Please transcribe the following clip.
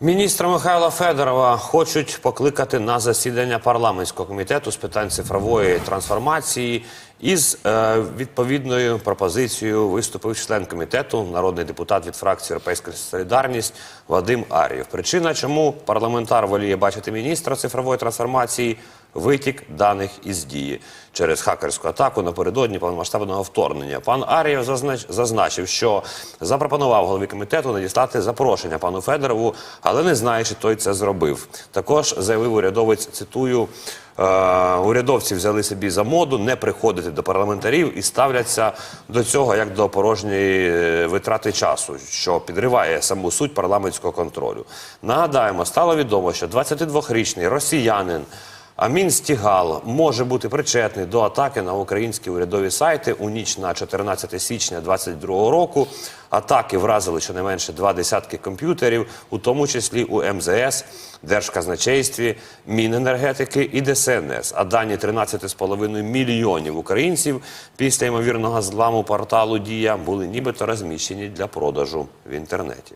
Міністра Михайла Федорова хочуть покликати на засідання парламентського комітету з питань цифрової трансформації. Із е, відповідною пропозицією виступив член комітету, народний депутат від фракції Європейська Солідарність Вадим Ар'єв. Причина, чому парламентар воліє бачити міністра цифрової трансформації, витік даних із дії через хакерську атаку напередодні повномасштабного вторгнення. Пан зазнач- зазначив, що запропонував голові комітету надіслати запрошення пану Федорову, але не знає, чи той це зробив. Також заявив урядовець, цитую. Е, урядовці взяли собі за моду не приходити до парламентарів і ставляться до цього як до порожньої е, витрати часу, що підриває саму суть парламентського контролю. Нагадаємо, стало відомо, що 22-річний росіянин Амін Стігал може бути причетний до атаки на українські урядові сайти у ніч на 14 січня 2022 року. Атаки вразили щонайменше два десятки комп'ютерів, у тому числі у МЗС, Держказначействі, Міненергетики і ДСНС. А дані 13,5 мільйонів українців після ймовірного зламу порталу Дія були нібито розміщені для продажу в інтернеті.